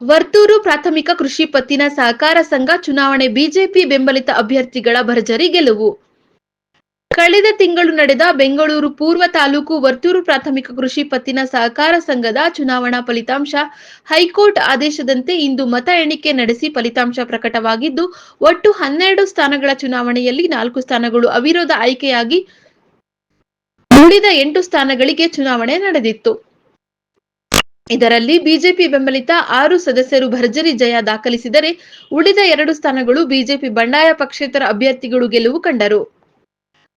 ವರ್ತೂರು ಪ್ರಾಥಮಿಕ ಕೃಷಿ ಪತ್ತಿನ ಸಹಕಾರ ಸಂಘ ಚುನಾವಣೆ ಬಿಜೆಪಿ ಬೆಂಬಲಿತ ಅಭ್ಯರ್ಥಿಗಳ ಭರ್ಜರಿ ಗೆಲುವು. ಕಳೆದ ತಿಂಗಳು ನಡೆದ ಬೆಂಗಳೂರು ಪೂರ್ವ ತಾಲೂಕು ವರ್ತೂರು ಪ್ರಾಥಮಿಕ ಕೃಷಿ ಪತ್ತಿನ ಸಹಕಾರ ಸಂಘದ ಚುನಾವಣಾ ಫಲಿತಾಂಶ ಹೈಕೋರ್ಟ್ ಆದೇಶದಂತೆ ಇಂದು ಮತ ಎಣಿಕೆ ನಡೆಸಿ ಫಲಿತಾಂಶ ಪ್ರಕಟವಾಗಿದ್ದು, ಒಟ್ಟು ಹನ್ನೆರಡು ಸ್ಥಾನಗಳ ಚುನಾವಣೆಯಲ್ಲಿ ನಾಲ್ಕು ಸ್ಥಾನಗಳು ಅವಿರೋಧ ಆಯ್ಕೆಯಾಗಿ ಉಳಿದ ಎಂಟು ಸ್ಥಾನಗಳಿಗೆ ಚುನಾವಣೆ ನಡೆದಿತ್ತು. ಇದರಲ್ಲಿ ಬಿಜೆಪಿ ಬೆಂಬಲಿತ ಆರು ಸದಸ್ಯರು ಭರ್ಜರಿ ಜಯ ದಾಖಲಿಸಿದರೆ ಉಳಿದ ಎರಡು ಸ್ಥಾನಗಳು ಬಿಜೆಪಿ ಬಂಡಾಯ ಪಕ್ಷೇತರ ಅಭ್ಯರ್ಥಿಗಳು ಗೆಲುವು ಕಂಡರು.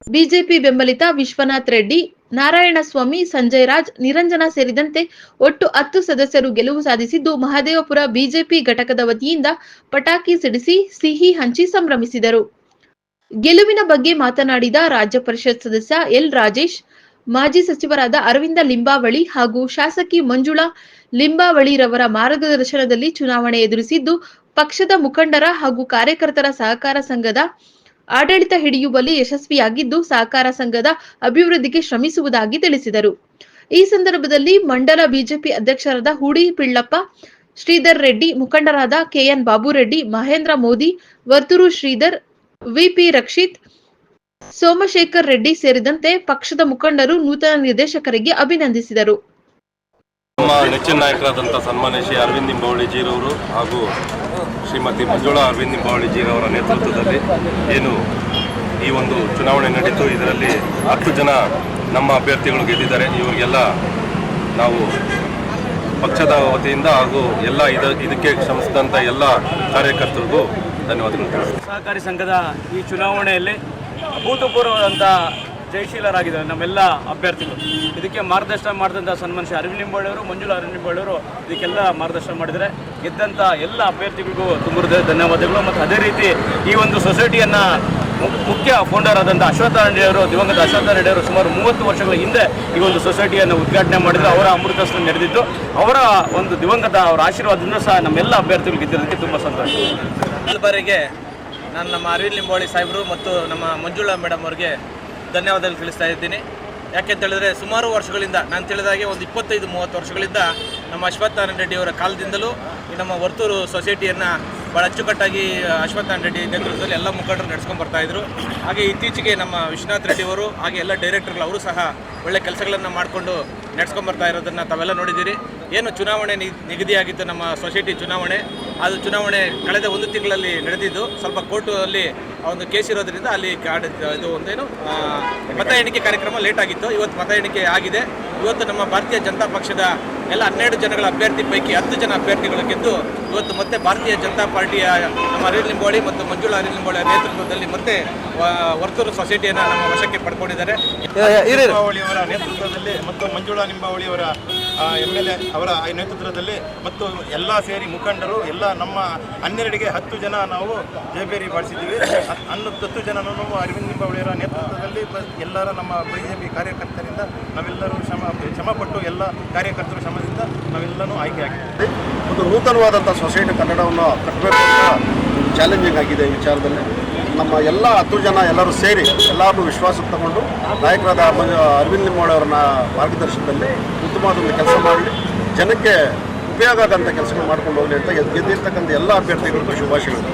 ಬಿಜೆಪಿ ಬೆಂಬಲಿತ ವಿಶ್ವನಾಥ್ ರೆಡ್ಡಿ, ನಾರಾಯಣಸ್ವಾಮಿ, ಸಂಜಯ್ ರಾಜ್, ನಿರಂಜನ ಸೇರಿದಂತೆ ಒಟ್ಟು ಹತ್ತು ಸದಸ್ಯರು ಗೆಲುವು ಸಾಧಿಸಿದ್ದು ಮಹದೇವಪುರ ಬಿಜೆಪಿ ಘಟಕದ ವತಿಯಿಂದ ಪಟಾಕಿ ಸಿಡಿಸಿ ಸಿಹಿ ಹಂಚಿ ಸಂಭ್ರಮಿಸಿದರು. ಗೆಲುವಿನ ಬಗ್ಗೆ ಮಾತನಾಡಿದ ರಾಜ್ಯ ಪರಿಷತ್ ಸದಸ್ಯ ಎಲ್ ರಾಜೇಶ್ ಮಾಜಿ ಸಚಿವರಾದ ಅರವಿಂದ ಲಿಂಬಾವಳಿ ಹಾಗೂ ಶಾಸಕಿ ಮಂಜುಳಾ ಲಿಂಬಾವಳಿರವರ ಮಾರ್ಗದರ್ಶನದಲ್ಲಿ ಚುನಾವಣೆ ಎದುರಿಸಿದ್ದು, ಪಕ್ಷದ ಮುಖಂಡರ ಹಾಗೂ ಕಾರ್ಯಕರ್ತರ ಸಹಕಾರ ಸಂಘದ ಆಡಳಿತ ಹಿಡಿಯುವಲ್ಲಿ ಯಶಸ್ವಿಯಾಗಿದ್ದು, ಸಹಕಾರ ಸಂಘದ ಅಭಿವೃದ್ಧಿಗೆ ಶ್ರಮಿಸುವುದಾಗಿ ತಿಳಿಸಿದರು. ಈ ಸಂದರ್ಭದಲ್ಲಿ ಮಂಡಲ ಬಿಜೆಪಿ ಅಧ್ಯಕ್ಷರಾದ ಹೂಡಿ ಪಿಳ್ಳಪ್ಪ, ಶ್ರೀಧರ್ ರೆಡ್ಡಿ ಮುಖಂಡರಾದ ಕೆಎನ್ ಬಾಬುರೆಡ್ಡಿ, ಮಹೇಂದ್ರ ಮೋದಿ, ವರ್ತೂರು ಶ್ರೀಧರ್ ವಿಪಿ ರಕ್ಷಿತ್ ಸೋಮಶೇಖರ್ ರೆಡ್ಡಿ ಸೇರಿದಂತೆ ಪಕ್ಷದ ಮುಖಂಡರು ನೂತನ ನಿರ್ದೇಶಕರಿಗೆ ಅಭಿನಂದಿಸಿದರು. ನಮ್ಮ ನೆಚ್ಚಿನ ನಾಯಕರಾದಂಥ ಸನ್ಮಾನ್ಯ ಶ್ರೀ ಅರವಿಂದ್ ನಿಂಬಾವಳಿಜಿರವರು ಹಾಗೂ ಶ್ರೀಮತಿ ಮಂಜುಳಾ ಅರವಿಂದ್ ನಿಂಬಾವಳಿಜಿರವರ ನೇತೃತ್ವದಲ್ಲಿ ಏನು ಈ ಒಂದು ಚುನಾವಣೆ ನಡೀತು ಇದರಲ್ಲಿ ಹತ್ತು ಜನ ನಮ್ಮ ಅಭ್ಯರ್ಥಿಗಳು ಗೆದ್ದಿದ್ದಾರೆ. ಇವರಿಗೆಲ್ಲ ನಾವು ಪಕ್ಷದ ವತಿಯಿಂದ ಹಾಗೂ ಎಲ್ಲ ಇದ ಇದಕ್ಕೆ ಶ್ರಮಿಸಿದಂಥ ಎಲ್ಲ ಕಾರ್ಯಕರ್ತರಿಗೂ ಧನ್ಯವಾದಗಳು. ಸಹಕಾರಿ ಸಂಘದ ಈ ಚುನಾವಣೆಯಲ್ಲಿ ಅಭೂತಪೂರ್ವವಾದಂಥ ಜಯಶೀಲರಾಗಿದ್ದಾರೆ ನಮ್ಮೆಲ್ಲ ಅಭ್ಯರ್ಥಿಗಳು. ಇದಕ್ಕೆ ಮಾರ್ಗದರ್ಶನ ಮಾಡಿದಂಥ ಸನ್ಮಾನ ಶ್ರೀ ಅರವಿಂದ್ ನಿಂಬಾಳಿಯವರು ಮಂಜುಳಾ ಅರವಿಂದ್ ನಿಂಬಾಳಿಯವರು ಇದಕ್ಕೆಲ್ಲ ಮಾರ್ಗದರ್ಶನ ಮಾಡಿದರೆ ಗೆದ್ದಂಥ ಎಲ್ಲ ಅಭ್ಯರ್ಥಿಗಳಿಗೂ ತುಂಬಿದ ಧನ್ಯವಾದಗಳು ಮತ್ತು ಅದೇ ರೀತಿ ಈ ಒಂದು ಸೊಸೈಟಿಯನ್ನು ಮುಖ್ಯ ಫೌಂಡರ್ ಆದಂಥ ಅಶ್ವಥ ಅವರು, ದಿವಂಗತ ಅಶ್ವಥ ಅವರು ಸುಮಾರು ಮೂವತ್ತು ವರ್ಷಗಳ ಹಿಂದೆ ಈ ಒಂದು ಸೊಸೈಟಿಯನ್ನು ಉದ್ಘಾಟನೆ ಮಾಡಿದ್ರು. ಅವರ ಅಮೃತಸ್ಥ ನಡೆದಿದ್ದು ಅವರ ಒಂದು ದಿವಂಗತ ಅವರ ಆಶೀರ್ವಾದದಿಂದ ಸಹ ನಮ್ಮೆಲ್ಲ ಅಭ್ಯರ್ಥಿಗಳು ಗೆದ್ದಿರೋದಕ್ಕೆ ತುಂಬ ಸಂತೋಷ. ಬಾರಿಗೆ ನಾನು ನಮ್ಮ ಅರವಿಂದ್ ಲಿಂಬೋಳಿ ಸಾಹೇಬರು ಮತ್ತು ನಮ್ಮ ಮಂಜುಳಾ ಮೇಡಮ್ ಅವರಿಗೆ ಧನ್ಯವಾದಗಳು ತಿಳಿಸ್ತಾ ಇದ್ದೀನಿ. ಯಾಕೆಂತೇಳಿದ್ರೆ ಸುಮಾರು ವರ್ಷಗಳಿಂದ, ನಾನು ತಿಳಿದಾಗೆ ಒಂದು ಇಪ್ಪತ್ತೈದು, ಮೂವತ್ತು ವರ್ಷಗಳಿಂದ ನಮ್ಮ ಅಶ್ವತ್ಥನಾರಾಯಣ ರೆಡ್ಡಿ ಅವರ ಕಾಲದಿಂದಲೂ ನಮ್ಮ ವರ್ತೂರು ಸೊಸೈಟಿಯನ್ನು ಭಾಳ ಅಚ್ಚುಕಟ್ಟಾಗಿ ಅಶ್ವತ್ಥನಾರಾಯಣ ರೆಡ್ಡಿ ನೇತೃತ್ವದಲ್ಲಿ ಎಲ್ಲ ಮುಖಂಡರು ನಡೆಸ್ಕೊಂಡು ಬರ್ತಾಯಿದ್ರು ಹಾಗೆ ಇತ್ತೀಚೆಗೆ ನಮ್ಮ ವಿಶ್ವನಾಥ್ ರೆಡ್ಡಿ ಅವರು, ಹಾಗೆ ಎಲ್ಲ ಡೈರೆಕ್ಟರ್ಗಳು ಅವರು ಸಹ ಒಳ್ಳೆ ಕೆಲಸಗಳನ್ನು ಮಾಡಿಕೊಂಡು ನಡೆಸ್ಕೊಂಡು ಬರ್ತಾ ಇರೋದನ್ನು ತಾವೆಲ್ಲ ನೋಡಿದ್ದೀರಿ. ಏನು ಚುನಾವಣೆ ನಿಗದಿಯಾಗಿತ್ತು ನಮ್ಮ ಸೊಸೈಟಿ ಚುನಾವಣೆ. ಅದು ಚುನಾವಣೆ ಕಳೆದ ಒಂದು ತಿಂಗಳಲ್ಲಿ ನಡೆದಿದ್ದು. ಸ್ವಲ್ಪ ಕೋರ್ಟಲ್ಲಿ ಒಂದು ಕೇಸ್ ಇರೋದ್ರಿಂದ ಅಲ್ಲಿ ಕಾಡ್- ಇದು ಒಂದೇನು ಆ, ಮತ ಎಣಿಕೆ ಕಾರ್ಯಕ್ರಮ ಲೇಟ್ ಆಗಿತ್ತು. ಇವತ್ತು ಮತ ಎಣಿಕೆ ಆಗಿದೆ. ಇವತ್ತು ನಮ್ಮ ಭಾರತೀಯ ಜನತಾ ಪಕ್ಷದ ಎಲ್ಲ ಹನ್ನೆರಡು ಜನಗಳ ಅಭ್ಯರ್ಥಿ ಪೈಕಿ ಹತ್ತು ಜನ ಅಭ್ಯರ್ಥಿಗಳು ಗೆದ್ದು ಇವತ್ತು ಮತ್ತೆ ಭಾರತೀಯ ಜನತಾ ಪಾರ್ಟಿಯ ನಮ್ಮ ಅರಿಲ್ ನಿಂಬೋಳಿ ಮತ್ತು ಮಂಜುಳಾ ಅರಿಲ್ ನಿಂಬೋಳಿ ನೇತೃತ್ವದಲ್ಲಿ ಮತ್ತೆ ವ- ವರ್ತೂರು ಸೊಸೈಟಿಯನ್ನು ನಮ್ಮ ವಶಕ್ಕೆ ಪಡ್ಕೊಂಡಿದ್ದಾರೆ. ನಿಂಬಾವಳಿಯವರ ನೇತೃತ್ವದಲ್ಲಿ ಮತ್ತು ಮಂಜುಳಾ ನಿಂಬಾವಳಿಯವರ ಎಂ ಎಲ್ ಎ ಅವರ ನೇತೃತ್ವದಲ್ಲಿ ಮತ್ತು ಎಲ್ಲ ಸೇರಿ ಮುಖಂಡರು, ಎಲ್ಲ ನಮ್ಮ ಹನ್ನೆರಡಿಗೆ ಹತ್ತು ಜನ ನಾವು ಜೇಬೇರಿ ಬಾಳಿಸಿದ್ದೀವಿ ಹತ್- ಹನ್ನೊಂದು ಹತ್ತು ಜನ ಅರವಿಂದ್ ನಿಂಬಾವಳಿಯವರ ನೇತೃತ್ವದಲ್ಲಿ ಎಲ್ಲರ ನಮ್ಮ ಬಿ ಜೆ ಪಿ ಕಾರ್ಯಕರ್ತರಿಂದ ನಾವೆಲ್ಲರೂ ಶ್ರಮ ಶ್ರಮಪಟ್ಟು ಎಲ್ಲ ಕಾರ್ಯಕರ್ತರ ಶ್ರಮದಿಂದ ನಾವೆಲ್ಲನೂ ಆಯ್ಕೆಯಾಗಿದ್ದೀವಿ ಒಂದು ನೂತನವಾದಂಥ ಸೊಸೈಟಿ ಕನ್ನಡವನ್ನು ಕಟ್ಟಬೇಕು ಅಂತ ಚಾಲೆಂಜಿಂಗ್ ಆಗಿದೆ ಈ ವಿಚಾರದಲ್ಲಿ. ನಮ್ಮ ಎಲ್ಲ ಹತ್ತು ಜನ ಎಲ್ಲರೂ ಸೇರಿ ಎಲ್ಲರನ್ನೂ ವಿಶ್ವಾಸಕ್ಕೆ ತಗೊಂಡು ನಾಯಕರಾದ ಅರವಿಂದ್ ಅವರ ಮಾರ್ಗದರ್ಶನದಲ್ಲಿ ಉತ್ತಮವಾದ ಒಂದು ಕೆಲಸ ಮಾಡಲಿ ಜನಕ್ಕೆ ಉಪಯೋಗ ಆಗೋಂಥ ಕೆಲಸಗಳು ಮಾಡ್ಕೊಂಡು ಹೋಗಲಿ ಅಂತ ಗೆದ್ದಿರ್ತಕ್ಕಂಥ ಎಲ್ಲ ಅಭ್ಯರ್ಥಿಗಳಿಗೂ ಶುಭಾಶಯಗಳು.